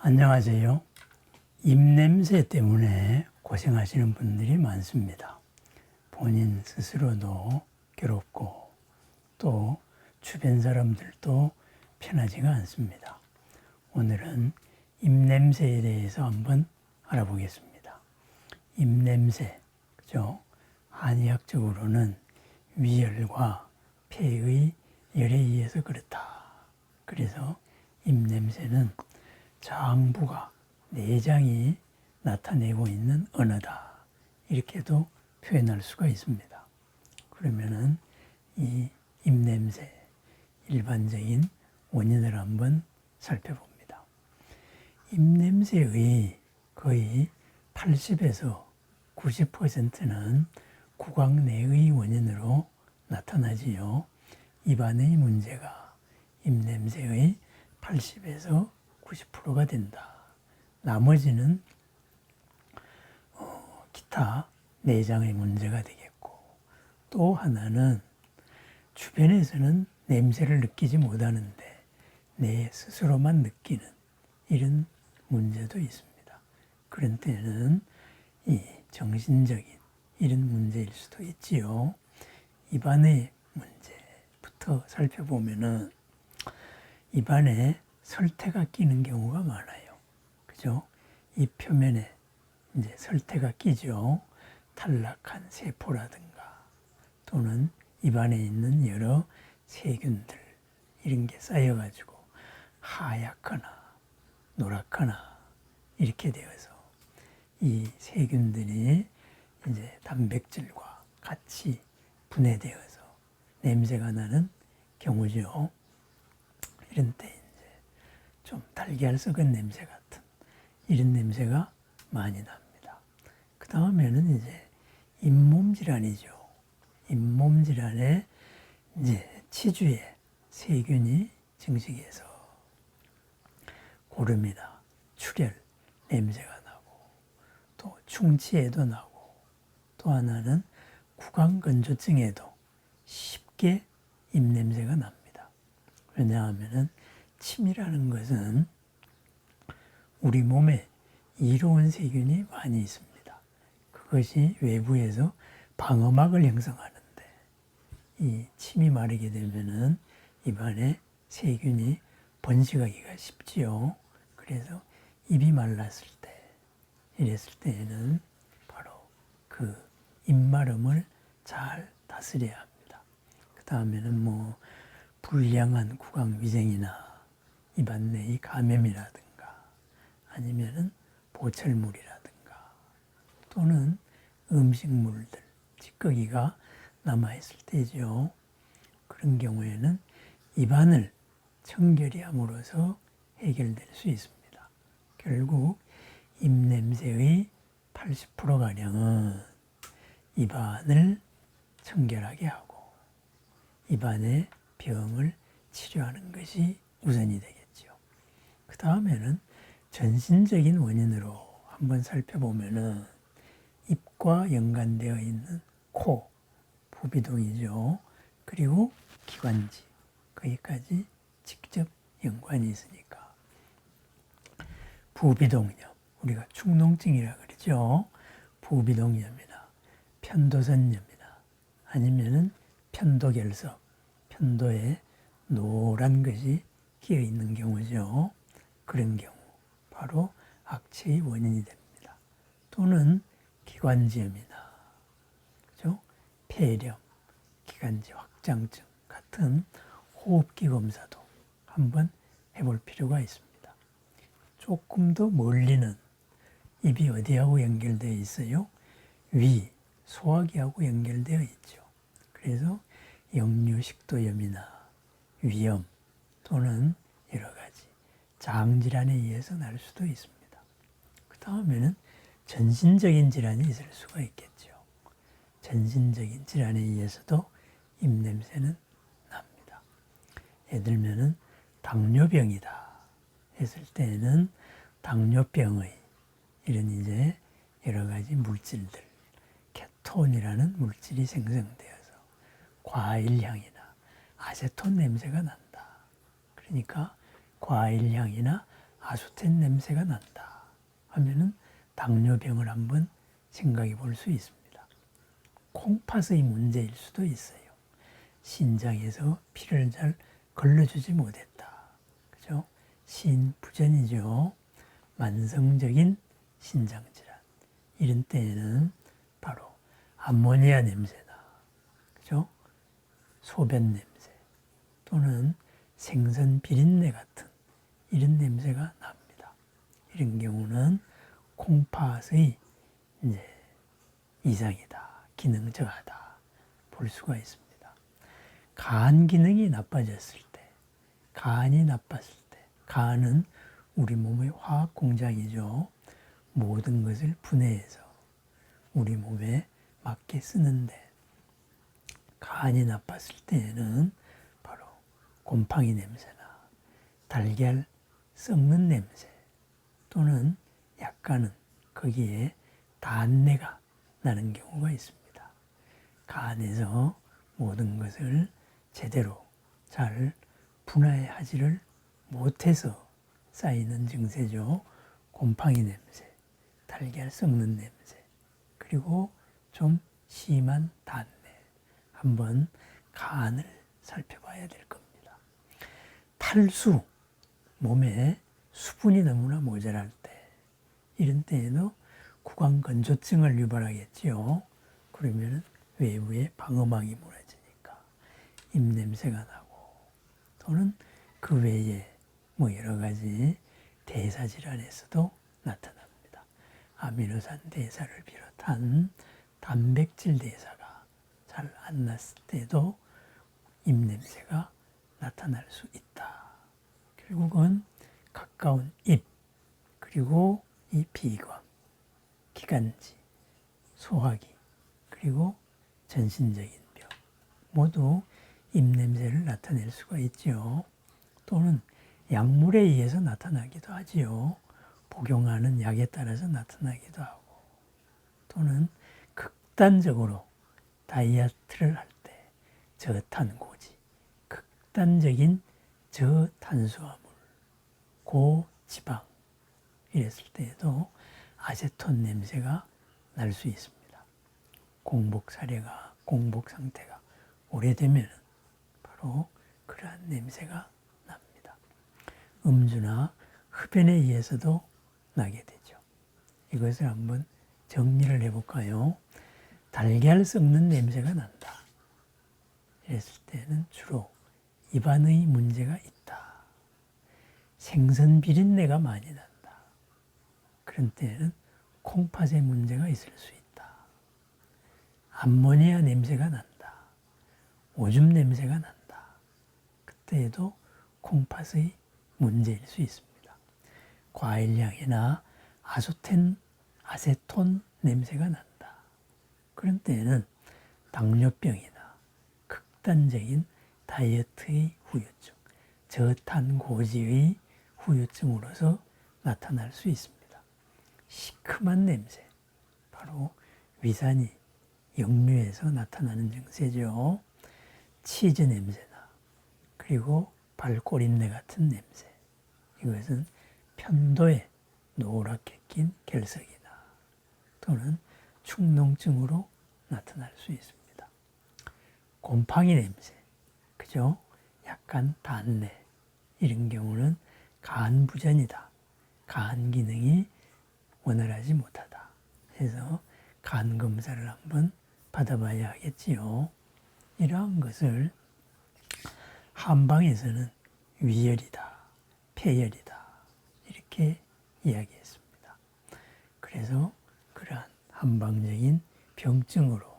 안녕하세요. 입냄새 때문에 고생하시는 분들이 많습니다. 본인 스스로도 괴롭고 또 주변 사람들도 편하지가 않습니다. 오늘은 입냄새에 대해서 한번 알아보겠습니다. 입냄새, 그죠? 한의학적으로는 위열과 폐의 열에 의해서 그렇다. 그래서 입냄새는 장부가 내장이 나타내고 있는 언어다. 이렇게도 표현할 수가 있습니다. 그러면은 이 입냄새 일반적인 원인을 한번 살펴봅니다. 입냄새의 거의 80에서 90%는 구강 내의 원인으로 나타나지요. 입안의 문제가 입냄새의 80에서 90%가 된다. 나머지는 어, 기타 내장의 문제가 되겠고 또 하나는 주변에서는 냄새를 느끼지 못하는데 내 스스로만 느끼는 이런 문제도 있습니다. 그런 때는 이 정신적인 이런 문제일 수도 있지요. 입안의 문제부터 살펴보면은 입안에 설태가 끼는 경우가 많아요. 그죠? 이 표면에 이제 설태가 끼죠. 탈락한 세포라든가 또는 입안에 있는 여러 세균들 이런 게 쌓여가지고 하얗거나 노랗거나 이렇게 되어서 이 세균들이 이제 단백질과 같이 분해되어서 냄새가 나는 경우죠. 이런 때 좀 달걀 썩은 냄새 같은 이런 냄새가 많이 납니다. 그 다음에는 이제 잇몸 질환이죠. 잇몸 질환에 이제 치주에 세균이 증식해서 고름이나 출혈 냄새가 나고 또 충치에도 나고 또 하나는 구강건조증에도 쉽게 입냄새가 납니다. 왜냐하면은 침이라는 것은 우리 몸에 이로운 세균이 많이 있습니다. 그것이 외부에서 방어막을 형성하는데 이 침이 마르게 되면은 입안에 세균이 번식하기가 쉽지요. 그래서 입이 말랐을 때 이랬을 때에는 바로 그 입마름을 잘 다스려야 합니다. 그 다음에는 뭐 불량한 구강 위생이나 입안 내의 감염이라든가 아니면은 보철물이라든가 또는 음식물들 찌꺼기가 남아있을 때죠. 그런 경우에는 입안을 청결히 함으로써 해결될 수 있습니다. 결국 입냄새의 80%가량은 입안을 청결하게 하고 입안의 병을 치료하는 것이 우선이 되겠죠. 그 다음에는 전신적인 원인으로 한번 살펴보면은 입과 연관되어 있는 코, 부비동이죠. 그리고 기관지, 거기까지 직접 연관이 있으니까. 부비동염, 우리가 축농증이라 그러죠. 부비동염이나 편도선염이나 아니면은 편도결석, 편도에 노란 것이 끼어 있는 경우죠. 그런 경우 바로 악체의 원인이 됩니다. 또는 기관지염이나 그죠? 폐렴, 기관지 확장증 같은 호흡기 검사도 한번 해볼 필요가 있습니다. 조금 더 멀리는 입이 어디하고 연결되어 있어요? 위, 소화기하고 연결되어 있죠. 그래서 역류식도염이나 위염 또는 여러 가지 장질환에 의해서 날 수도 있습니다. 그 다음에는 전신적인 질환이 있을 수가 있겠죠. 전신적인 질환에 의해서도 입냄새는 납니다. 예를 들면은 당뇨병이다 했을 때는 당뇨병의 이런 이제 여러 가지 물질들, 케톤이라는 물질이 생성되어서 과일 향이나 아세톤 냄새가 난다. 그러니까 과일 향이나 아소텐 냄새가 난다 하면은 당뇨병을 한번 생각해 볼 수 있습니다. 콩팥의 문제일 수도 있어요. 신장에서 피를 잘 걸러주지 못했다. 그죠? 신부전이죠. 만성적인 신장질환. 이런 때에는 바로 암모니아 냄새나, 그죠? 소변 냄새 또는 생선 비린내 같은 이런 냄새가 납니다. 이런 경우는 콩팥의 이제 이상이다. 기능 저하다. 볼 수가 있습니다. 간 기능이 나빠졌을 때, 간이 나빴을 때, 간은 우리 몸의 화학 공장이죠. 모든 것을 분해해서 우리 몸에 맞게 쓰는데, 간이 나빴을 때에는 바로 곰팡이 냄새나 달걀 썩는 냄새 또는 약간은 거기에 단내가 나는 경우가 있습니다. 간에서 모든 것을 제대로 잘 분해하지를 못해서 쌓이는 증세죠. 곰팡이 냄새, 달걀 썩는 냄새, 그리고 좀 심한 단내. 한번 간을 살펴봐야 될 겁니다. 탈수, 몸에 수분이 너무나 모자랄 때, 이런 때에도 구강 건조증을 유발하겠지요. 그러면 외부에 방어막이 무너지니까 입냄새가 나고 또는 그 외에 뭐 여러 가지 대사 질환에서도 나타납니다. 아미노산 대사를 비롯한 단백질 대사가 잘 안 났을 때도 입냄새가 나타날 수 있다. 결국은 가까운 입 그리고 이 비관, 기관지, 소화기 그리고 전신적인 병 모두 입냄새를 나타낼 수가 있지요. 또는 약물에 의해서 나타나기도 하지요. 복용하는 약에 따라서 나타나기도 하고 또는 극단적으로 다이어트를 할 때 저탄고지, 극단적인 저탄수화물, 고지방 이랬을 때에도 아세톤 냄새가 날 수 있습니다. 공복 사례가 공복 상태가 오래되면 바로 그러한 냄새가 납니다. 음주나 흡연에 의해서도 나게 되죠. 이것을 한번 정리를 해볼까요? 달걀 썩는 냄새가 난다. 이랬을 때는 주로 입안의 문제가 있다. 생선 비린내가 많이 난다. 그런 때에는 콩팥에 문제가 있을 수 있다. 암모니아 냄새가 난다. 오줌 냄새가 난다. 그때에도 콩팥의 문제일 수 있습니다. 과일 향이나 아소텐, 아세톤 냄새가 난다. 그런 때에는 당뇨병이나 극단적인 다이어트의 후유증, 저탄고지의 후유증으로서 나타날 수 있습니다. 시큼한 냄새, 바로 위산이 역류에서 나타나는 증세죠. 치즈 냄새나 그리고 발꼬림내 같은 냄새. 이것은 편도에 노랗게 낀 결석이나 또는 축농증으로 나타날 수 있습니다. 곰팡이 냄새, 그죠? 약간 단내 이런 경우는 간 부전이다. 간 기능이 원활하지 못하다. 그래서 간 검사를 한번 받아봐야 하겠지요. 이러한 것을 한방에서는 위열이다, 폐열이다, 이렇게 이야기했습니다. 그래서 그러한 한방적인 병증으로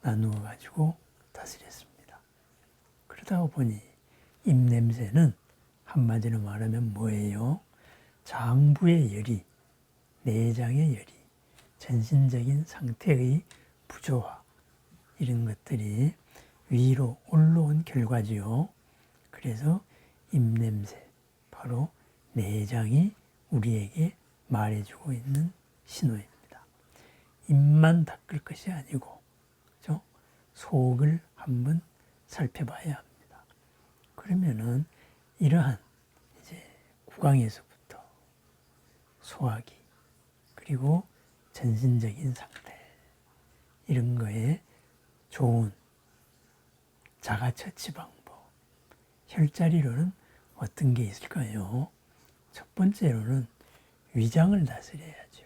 나누어 가지고 다스렸습니다. 그러다 보니 입냄새는 한마디로 말하면 뭐예요? 장부의 열이, 내장의 열이, 전신적인 상태의 부조화, 이런 것들이 위로 올라온 결과지요. 그래서 입냄새, 바로 내장이 우리에게 말해주고 있는 신호입니다. 입만 닦을 것이 아니고, 그죠? 속을 한번 살펴봐야 합니다. 그러면은 이러한 이제 구강에서부터 소화기 그리고 전신적인 상태 이런 거에 좋은 자가 처치 방법 혈자리로는 어떤 게 있을까요? 첫 번째로는 위장을 다스려야죠.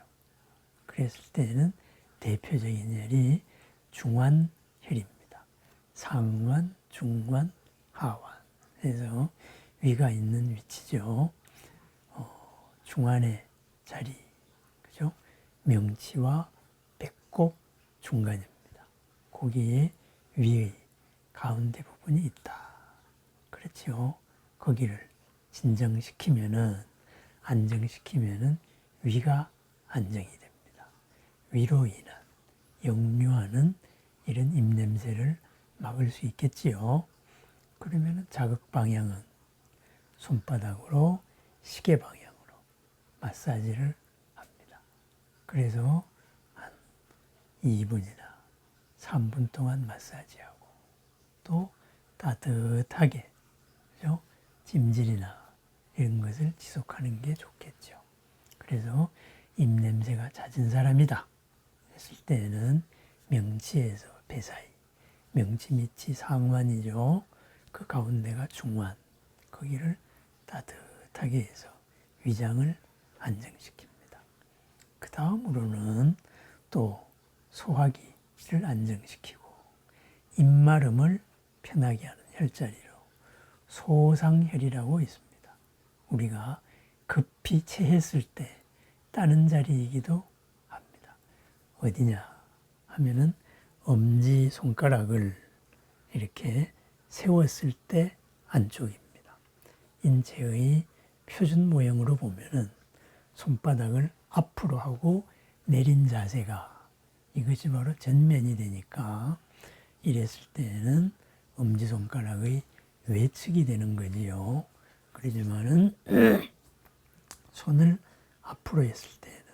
그랬을 때에는 대표적인 혈이 중환혈입니다. 상환, 중환, 하환. 그래서 위가 있는 위치죠. 어, 중환의 자리, 그죠? 명치와 배꼽 중간입니다. 거기에 위의 가운데 부분이 있다. 그렇죠. 거기를 진정시키면은 안정시키면은 위가 안정이 됩니다. 위로 인한 역류하는 이런 입냄새를 막을 수 있겠지요. 그러면은 자극 방향은 손바닥으로 시계 방향으로 마사지를 합니다. 그래서 한 2분이나 3분 동안 마사지하고 또 따뜻하게 그죠? 찜질이나 이런 것을 지속하는 게 좋겠죠. 그래서 입냄새가 잦은 사람이다 했을 때는 명치에서 배 사이, 명치 밑이 상완이죠. 그 가운데가 중완, 거기를 따뜻하게 해서 위장을 안정시킵니다. 그 다음으로는 또 소화기를 안정시키고 입마름을 편하게 하는 혈자리로 소상혈이라고 있습니다. 우리가 급히 체했을 때 따는 자리이기도 합니다. 어디냐 하면은 엄지 손가락을 이렇게 세웠을 때 안쪽입니다. 인체의 표준 모형으로 보면은 손바닥을 앞으로 하고 내린 자세가 이것이 바로 전면이 되니까 이랬을 때는 엄지손가락의 외측이 되는 거지요. 그러지만은 손을 앞으로 했을 때는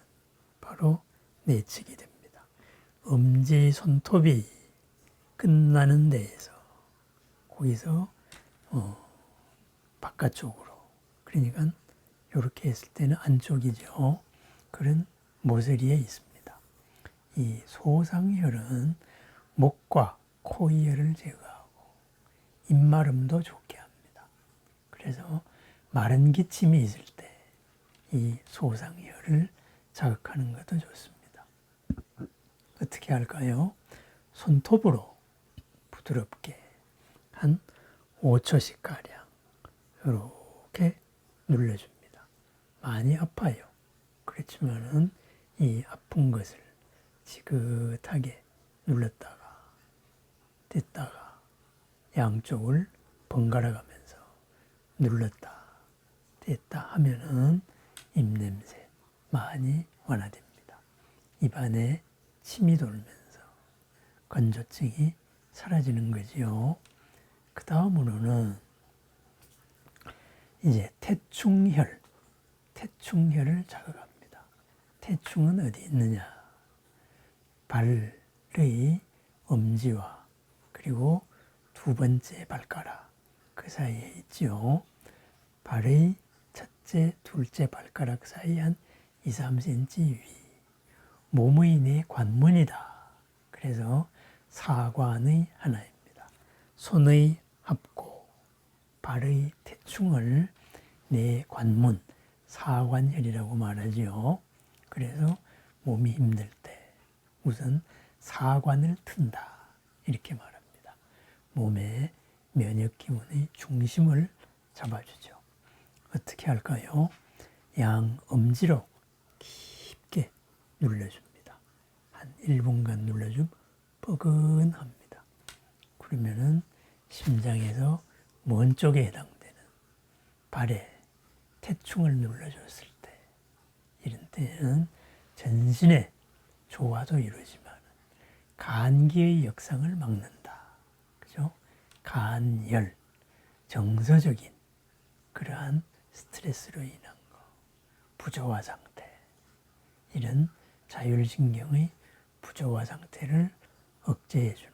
바로 내측이 됩니다. 엄지 손톱이 끝나는 데에서 거기서 어, 바깥쪽으로 그러니까 이렇게 했을 때는 안쪽이죠. 그런 모서리에 있습니다. 이 소상혈은 목과 코이혈을 제거하고 입마름도 좋게 합니다. 그래서 마른 기침이 있을 때 이 소상혈을 자극하는 것도 좋습니다. 어떻게 할까요? 손톱으로 부드럽게 한 5초씩 가량 이렇게 눌러줍니다. 많이 아파요. 그렇지만은 이 아픈 것을 지긋하게 눌렀다가 뗐다가 양쪽을 번갈아 가면서 눌렀다 뗐다 하면은 입냄새 많이 완화됩니다. 입안에 침이 돌면서 건조증이 사라지는 거지요. 그 다음으로는 이제 태충혈, 태충혈을 자극합니다. 태충은 어디 있느냐? 발의 엄지와 그리고 두 번째 발가락 그 사이에 있죠. 발의 첫째, 둘째 발가락 사이 한 2, 3cm 위. 몸의 내 관문이다. 그래서 사관의 하나입니다. 손의 합고, 발의 태충을 내 관문, 사관혈이라고 말하지요. 그래서 몸이 힘들 때 우선 사관을 튼다. 이렇게 말합니다. 몸의 면역 기운의 중심을 잡아주죠. 어떻게 할까요? 양 엄지로 깊게 눌러줍니다. 한 1분간 눌러주면 뻐근합니다. 그러면은 심장에서 먼 쪽에 해당되는 발에 태충을 눌러줬을 때 이런 때는 전신의 조화도 이루어지만 간기의 역상을 막는다. 그죠? 간열, 정서적인 그러한 스트레스로 인한 거, 부조화 상태, 이런 자율신경의 부조화 상태를 억제해주는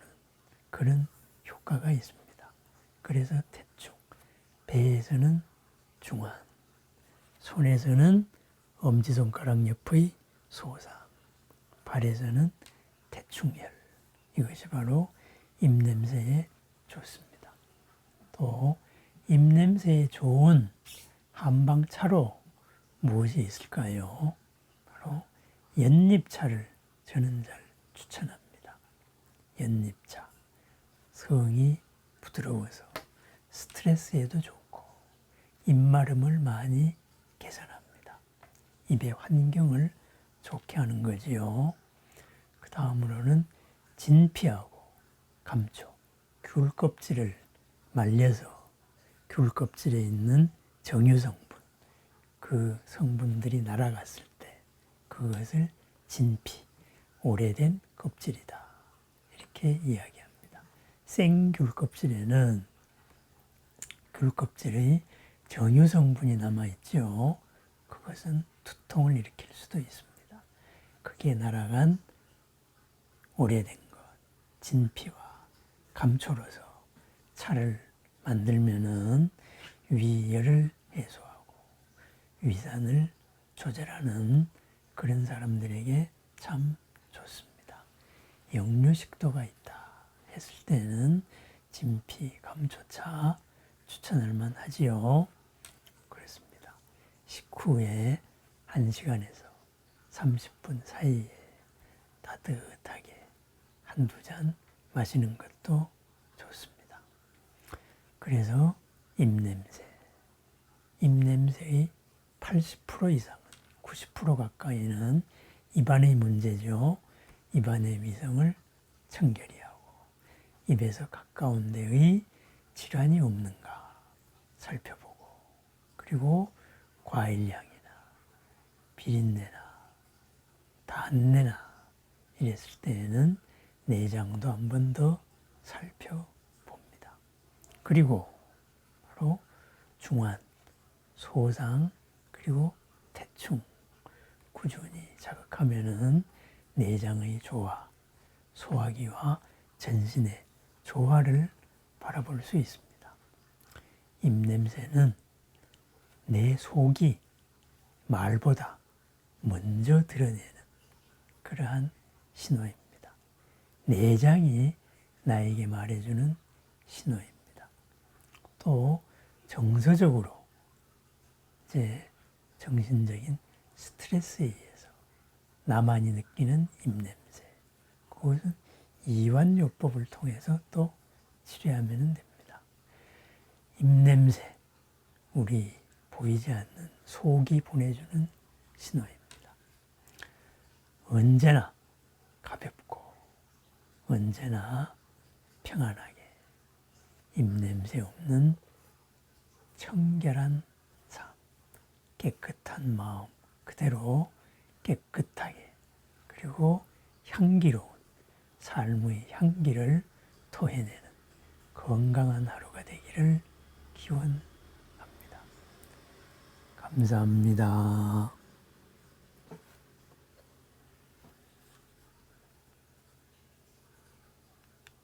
그런 효과가 있습니다. 그래서 태충, 배에서는 중환, 손에서는 엄지손가락 옆의 소상, 발에서는 대충혈. 이것이 바로 입냄새에 좋습니다. 또 입냄새에 좋은 한방차로 무엇이 있을까요? 바로 연잎차를 저는 잘 추천합니다. 연잎차. 성이 부드러워서 스트레스에도 좋고 입마름을 많이 개선합니다. 입의 환경을 좋게 하는 거지요. 그 다음으로는 진피하고 감초, 귤 껍질을 말려서 귤 껍질에 있는 정유 성분, 그 성분들이 날아갔을 때 그것을 진피, 오래된 껍질이다. 이렇게 이야기합니다. 생귤 껍질에는 귤 껍질의 정유 성분이 남아 있죠. 그것은 두통을 일으킬 수도 있습니다. 그게 날아간 오래된 것, 진피와 감초로서 차를 만들면은 위열을 해소하고 위산을 조절하는 그런 사람들에게 참 좋습니다. 역류식도가 있다 했을 때는 진피, 감초차 추천할 만하지요. 그렇습니다. 식후에 1시간에서 30분 사이에 따뜻하게 한두 잔 마시는 것도 좋습니다. 그래서 입냄새, 입냄새의 80% 이상은 90% 가까이는 입안의 문제죠. 입안의 위성을 청결히 하고 입에서 가까운 데의 질환이 없는가 살펴보고 그리고 과일 향이나 비린내나 단내나 이랬을 때에는 내장도 한 번 더 살펴봅니다. 그리고 바로 중환, 소상, 그리고 대충 꾸준히 자극하면은 내장의 조화, 소화기와 전신의 조화를 바라볼 수 있습니다. 입냄새는 내 속이 말보다 먼저 드러내는 그러한 신호입니다. 내장이 나에게 말해주는 신호입니다. 또 정서적으로 이제 정신적인 스트레스에 의해서 나만이 느끼는 입냄새 그것은 이완요법을 통해서 또 치료하면 됩니다. 입냄새 우리 보이지 않는 속이 보내주는 신호입니다. 언제나 가볍고 언제나 평안하게 입냄새 없는 청결한 삶, 깨끗한 마음 그대로 깨끗하게 그리고 향기로운 삶의 향기를 토해내는 건강한 하루가 되기를 기원합니다. 감사합니다.